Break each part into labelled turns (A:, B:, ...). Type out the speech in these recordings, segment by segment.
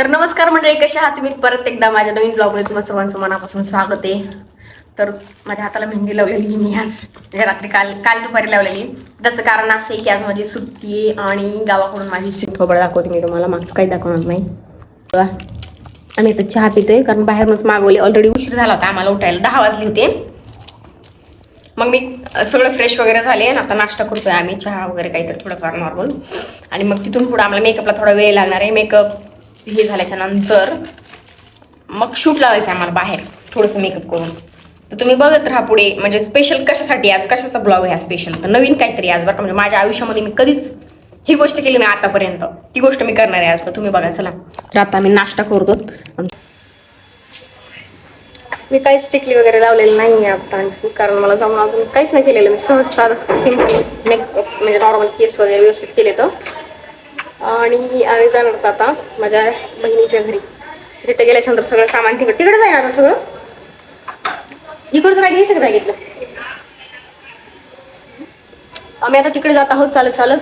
A: तर नमस्कार मंडळी कसे आहात तुम्ही? परत एकदा माझ्या नवीन ब्लॉगमध्ये तुम्हाला सर्वांचं मनापासून स्वागत आहे. तर माझ्या हाताला मेहंदी लावलेली मी आज. म्हणजे रात्री काल काल दुपारी लावलेली त्याचं कारण असं आहे की आज माझी सुट्टी आहे आणि गावाकडून माझी सीट थोबड दाखवते मी तुम्हाला. मागचं काही दाखवणार नाही. आम्ही तर चहा पितोय कारण बाहेरूनच मागवले. ऑलरेडी उशीर झाला होता आम्हाला उठायला. दहा वाजले होते. मग मी सगळं फ्रेश वगैरे झाले आणि आता नाश्ता करतोय आम्ही. चहा वगैरे काहीतरी थोडंफार नॉर्मल आणि मग तिथून पुढे आम्हाला मेकअपला थोडा वेळ लागणार आहे. मेकअप हे झाल्याच्यानंतर मग शूट लावायचं आहे आम्हाला बाहेर थोडंसं मेकअप करून. तर तुम्ही बघत राहा पुढे म्हणजे स्पेशल कशासाठी आज कशाचा ब्लॉग आहे स्पेशल तर नवीन काहीतरी आज बरं का? म्हणजे माझ्या आयुष्यामध्ये मी कधीच ही गोष्ट केली नाही आतापर्यंत. ती गोष्ट मी करणार आहे आज तर तुम्ही बघा चला. तर आता आम्ही नाश्ता करतो. मी काहीच टिकली वगैरे लावलेली नाही आहे आता आणखी कारण मला जाऊन अजून काहीच नाही केलेलं. मी सहज साधं सिंपल मेकअप म्हणजे नॉर्मल केस वगैरे व्यवस्थित केले तर. आणि आम्ही जाणार होतो आता माझ्या बहिणीच्या घरी. तिथे गेल्याच्यानंतर सगळं सामान तिकडे तिकडे जाणार सगळं. इकडचं काय घ्यायचं का घेतलं आम्ही आता तिकडे जात आहोत चालत चालत.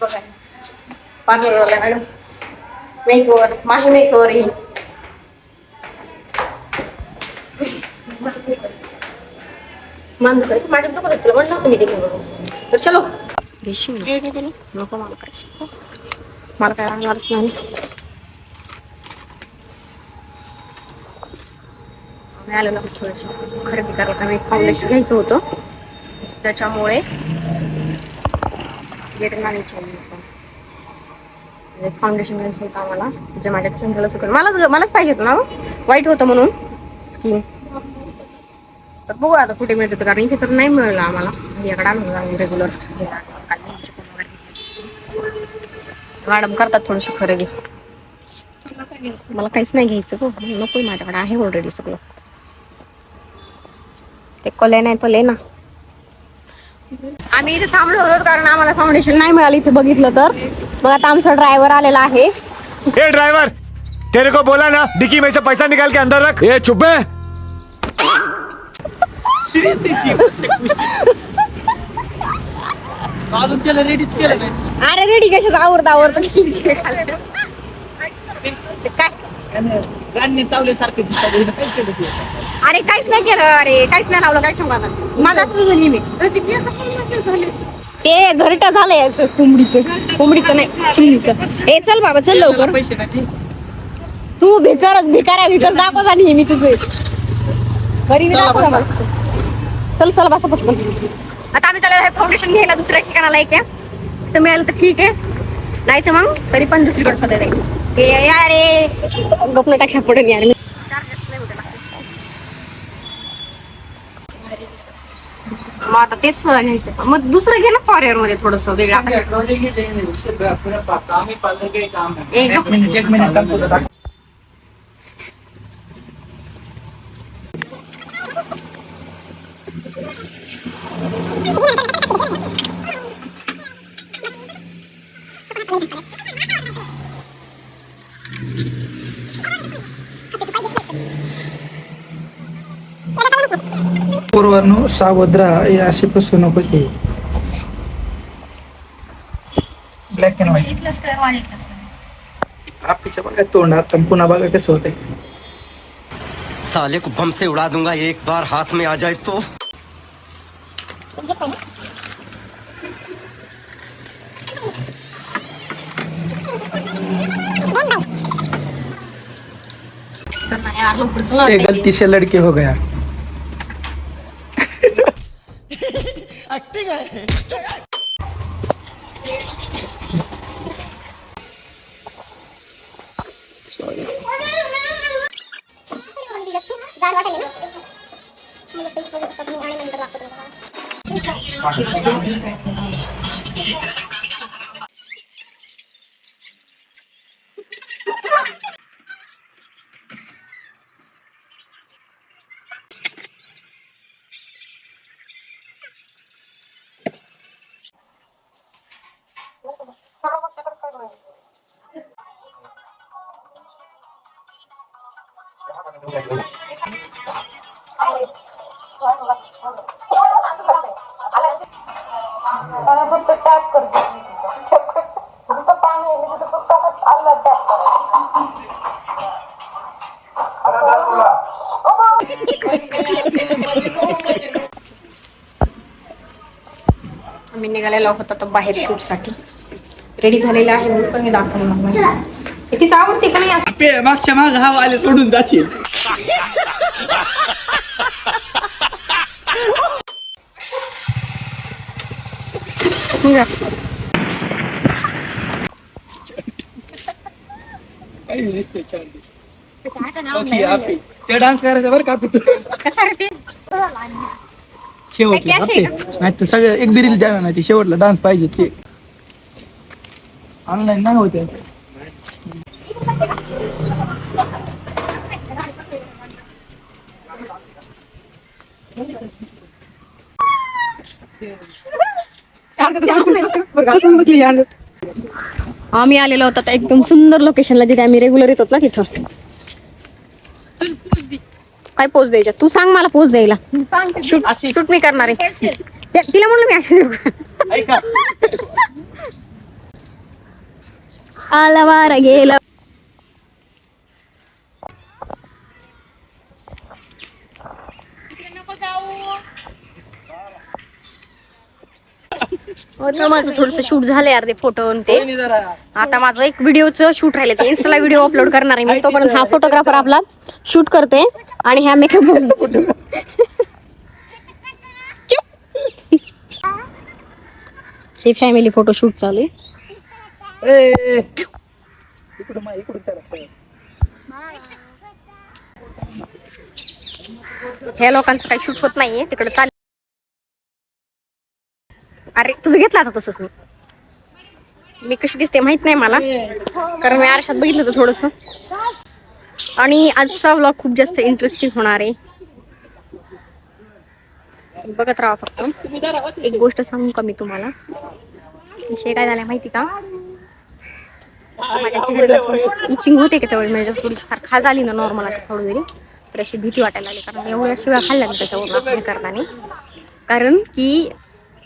A: बघा. पार्लरवाला मॅडम. मेकओव्हर माझी मेकओव्हर ही. मान कर माझ्या दुखत म्हणलं होतं मी ते घेऊन तर चलो. घेशील? नको मला काय मला काय राहणारच नाही. आम्ही आलो ना थोडीशी खरेदी करायला एक फाउंडेशन घ्यायचं होतं. त्याच्यामुळे वेटरनारीच्या फाउंडेशन घ्यायचं होतं आम्हाला. जे माझ्या चेहऱ्याला सुकल मलाच मलाच पाहिजे होतं ना वाईट होतं म्हणून. स्किन तर बघू आता कुठे मिळतं ते, कारण इथे तर नाही मिळलं आम्हाला. याकडे आम्ही रेग्युलर मॅडम करतात थोडीशी खरेदी. मला काहीच नाही घ्यायचं गो. नको माझ्याकडे. आहे ऑलरेडी सगळं. ते कोले नाही तो ले ना. आम्ही इथे थांबलो होतो कारण आम्हाला फाउंडेशन नाही मिळालं इथे बघितलं तर. मग आता आमचा ड्रायव्हर आलेला आहे.
B: ए ड्राइवर तेरे को बोला ना. डिक्की में से पैसा निकाल के अंदर रख. ए चुप है
C: अजून केलं रेडीच केलं नाही
A: अरे रेडी कशाच? आवडत आवडत काय
C: गाणे चावले सारखे काय केलं तू
A: अरे काहीच नाही केलं अरे काहीच नाही लावलं काय सांगू आता? माझं असं झाली मी ते घरटा झालंय याचं कोंबडीचं. कोंबडीचं नाही चिमणीचं. ए चल बाबा चल लवकर.
C: पैसे नाही
A: तू भिकारच भिकाऱ्या भिकार दाखव झाली मी तुझे. घरी मी
C: चला
A: दाखव चल चल बसा पटकन. आता आम्ही त्याला फाउंडेशन घ्यायला दुसऱ्या ठिकाणाला एक आहे. तर मिळालं तर ठीक आहे. नाही तर मग तरी पण दुसरीकडे सध्या जायचं ते या रे. गपलं टाकशा पडून यार मी. चार्जेस नाही होते मग आता तेच घ्यायचं मग दुसरं घे ना फॉरेअरमध्ये थोडस वेगळं.
C: एक मिनिट एक मिनिट थांब तुला दाखव. पूर्वानो सावध राहा हे अशी फसवणूक होते ब्लॅक अँड व्हाईट आपीचं बघा तोंड आता पुन्हा बघा कसं होतंय.
D: साले को बम से उड़ा दूंगा एक बार हाथ में आ जाए तो.
A: चार लोग
C: ये गलती से लड़के हो गया। एक्टिंग है। Thank you.
A: मी निघालेलो टॅप आता बाहेर शूटसाठी निघालेला होता तर बाहेर रेडी झालेला आहे मी पण हे दाखवून लागणार तिचा आवडते का नाही?
C: मागच्या माग हा आले सोडून जाशील. काही दिसतंय छान दिसतंय ते डान्स करायचं बरं का तू शेवटला आपे. नाही तर सगळं एक बिरील द्या नाही ते शेवटला डान्स पाहिजे ते ऑनलाईन नाही होते
A: आम्ही आलेलो होतो एकदम सुंदर लोकेशनला जिथे आम्ही रेग्युलर येतो ना तिथं. काय पोच द्यायच्या तू सांग मला पोच द्यायला. शूट शूट मी करणार आहे. तिला म्हणलं मी अशी आला वारा गेला. तर माझं थोडस शूट झालंय यार ते. फोटो ते आता माझं एक व्हिडिओचं शूट राहिलं ते इन्स्टाला व्हिडिओ अपलोड करणार आहे मी. तोपर्यंत हा फोटोग्राफर आपला शूट करते आणि ह्या मेकअप ही फॅमिली फोटो शूट चालू आहे. ह्या लोकांचं काही शूट होत नाहीये तिकडे चाल अरे तुझं घेतला आता तसंच मी. मी कशी दिसते माहीत नाही मला. कारण मी आरशात बघितलं होतं थोडस. आणि आजचा व्लॉग खूप जास्त इंटरेस्टिंग होणार आहे. बघत राहा फक्त. एक गोष्ट सांगू का मी तुम्हाला? विषय काय झालाय माहिती का? माझ्या चेहऱ्याला इचिंग होते का त्यावेळी? म्हणजे थोडीशी फार खाज आली ना नॉर्मल अशी थोडी जरी तर अशी भीती वाटायला लागली. कारण एवढ्या शिवाय खाल्ल्या ना त्याच्यावर असं नाही. करताना कारण की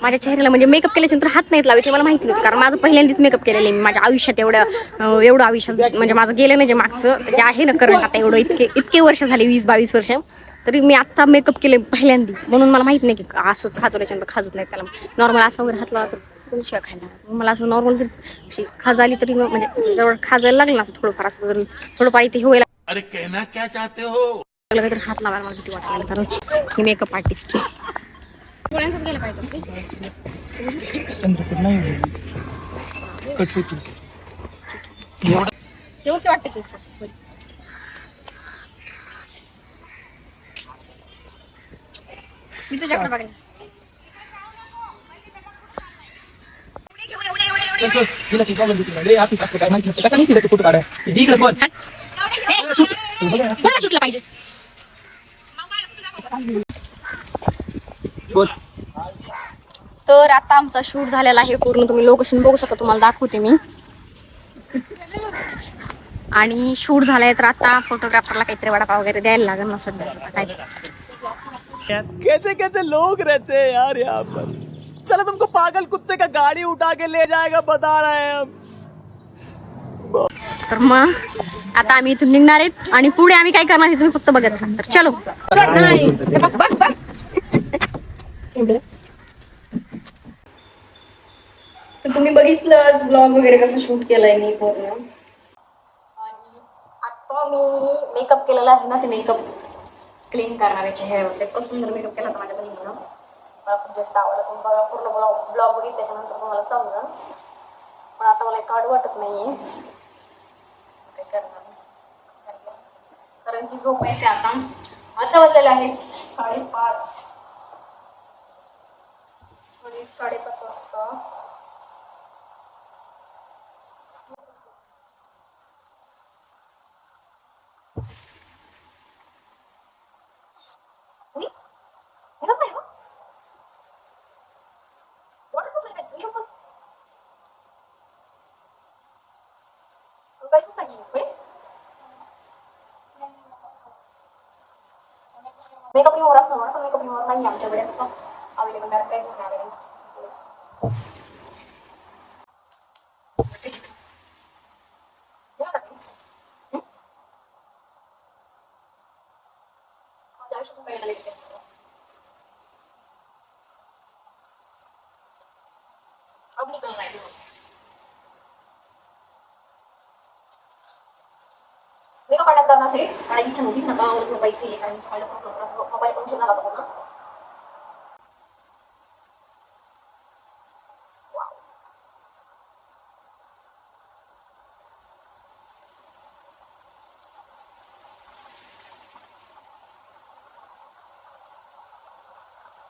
A: माझ्या चेहऱ्याला म्हणजे मेकअप केल्याच्यानंतर हात नाहीत लावायचे मला माहिती नव्हतं. कारण माझं पहिल्यांदाच मेकअप केलेलं आहे मी. माझ्या आयुष्यात एवढं एवढं आयुष्यात म्हणजे माझं गेलं नाही जे मागचं. जे आहे ना करंट आता एवढं इतके इतके वर्ष झाले वीस बावीस वर्ष. तरी मी आत्ता मेकअप केले पहिल्यांदा. म्हणून मला माहीत नाही की असं खाजवल्याच्यानंतर खाजत नाही त्याला. नॉर्मल असं वगैरे हात लावला तर कोण शिवाय खायला. मला असं नॉर्मल जर अशी खाज आली तरी म्हणजे जवळ खाजायला लागलं ना असं थोडंफार असं जर थोडंफार इथे हे व्हायला
E: अरे कहना क्या चाहते हो?
A: लागलं तर हात लावायला मला भीती वाटायला कारण मेकअप आर्टिस्ट डोळ्यांचाच गेलं पाहिजे.
C: चंद्रपूर नाही कट होती
A: योग्य वाटतं की मी तुझ्याकडे बघेन
C: चल चल तिला ती बघून देते रे आपण कसं काय माहिती कसं नाही तिला फोटो काढाय इकडे कोण
A: सुटलं पाहिजे
C: बोल.
A: तर आता आमचा शूट झालेला आहे पूर्ण. तुम्ही लोकेशन बघू शकता तुम्हाला दाखवते मी. आणि शूट झालाय तर आता फोटोग्राफरला काहीतरी वडापाव वगैरे द्यायला लागेल ना सध्या. काय?
F: कैसे कैसे लोग रहते हैं यार यहाँ पर? चलो तुमको पागल कुत्ते का गाड़ी उठा के ले जाएगा बता रहे हैं हम।
A: तर मग आता आम्ही इथून निघणार आहेत आणि पुढे आम्ही काय करणार आहे तुम्ही फक्त बघत राहा. तर चलो. तर तुम्ही बघितलं ब्लॉग वगैरे कसं शूट केलंय मी पूर्ण? आणि आता मी मेकअप केलेला आहे ना ते मेकअप क्लीन करणार आहे चेहऱ्यावरचा इतका सुंदर मेकअप केला होता माझ्या बहिणीनं मला खूप जास्त आवडला. तुम्ही बघा पूर्ण ब्लॉग ब्लॉग बघितल्याच्यानंतर तुम्हाला समजा पण आता मला काढू वाटत नाहीये. काय करणार. नाही. कारण की झोपायचे आता. आता वाजलेलं आहे साडेपाच आणि साडेपाच वाजता उई, हे बघ, हे बघ. Waterproof आहे का? हे बघ. काहीच साडेपाच वाजता. मेकअप रिमोवर असणार पण मेकअप रिमोवर नाही आमच्याकडे. अवेलेबल कारण काहीच नाही अवेलेबल पब्लिक राहिली मी का पाण्यात करणार असेल आणि इच्छा नव्हती नका पैसे मोबाईल पण सुद्धा लागतो ना.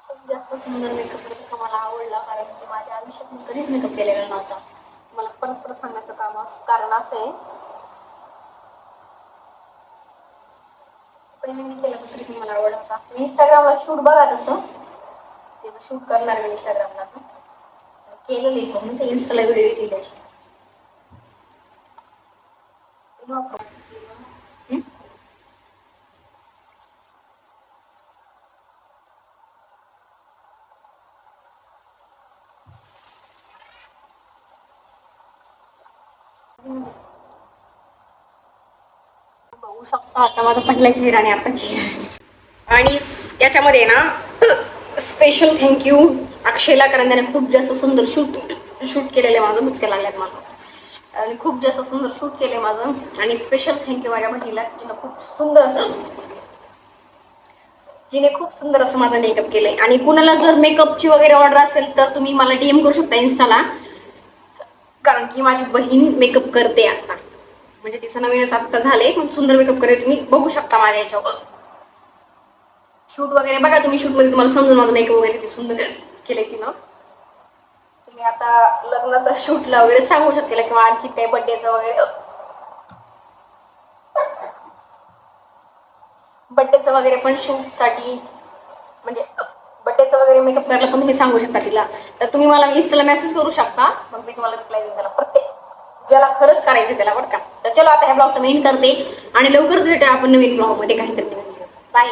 A: खूप जास्त सुंदर मेकअप मला आवडला कारण की माझ्या आयुष्यात मी कधीच मेकअप केलेला नव्हता. मला परत परत सांगायचं काम कारण असं आहे. पहिल्यांदा केलं होतं तरी मला आवडला होता मी इंस्टाग्रामला शूट बघा तसं त्याचं शूट करणार मी इंस्टाग्रामला आता. केलेलं आहे ते इंस्टाला व्हिडिओ केल्याची वापरू हम्म? बघू शकता. आता माझा पहिला चेहरा आणि आता चेहरा आणि याच्यामध्ये ना स्पेशल थँक्यू अक्षयला कारण त्याने खूप जास्त सुंदर शूट शूट केलेलं आहे माझं मुचके लागल्यात मला. आणि खूप जास्त सुंदर शूट केलंय माझं. आणि स्पेशल थँक्यू माझ्या बहिणीला जिनं खूप सुंदर असं जिने खूप सुंदर असं माझा मेकअप केलंय. आणि कुणाला जर मेकअपची वगैरे ऑर्डर असेल तर तुम्ही मला डीएम करू शकता इन्स्टाला कारण की माझी बहीण मेकअप करते आता. म्हणजे तिचं नवीनच आत्ता झालंय. खूप सुंदर मेकअप करेल. तुम्ही बघू शकता माझ्या याच्यावर. शूट वगैरे बघा तुम्ही. शूटमध्ये तुम्हाला समजून माझा मेकअप वगैरे ती सुंदर केलंय तिनं. तुम्ही आता लग्नाचा शूटला वगैरे सांगू शकते किंवा आणखी काही बड्डेचं वगैरे. बड्डेचं वगैरे पण शूटसाठी म्हणजे बड्डेचं वगैरे मेकअप करायला पण तुम्ही सांगू शकता तिला. तर तुम्ही मला इंस्टाला मेसेज करू शकता. मग मी तुम्हाला रिप्लाय देईन त्याला. प्रत्येक ज्याला खरंच करायचं त्याला बरं का? तर चलो आता ह्या ब्लॉगचं मेन करते आणि लवकरच भेटूया आपण नवीन ब्लॉगमध्ये काहीतरी बाय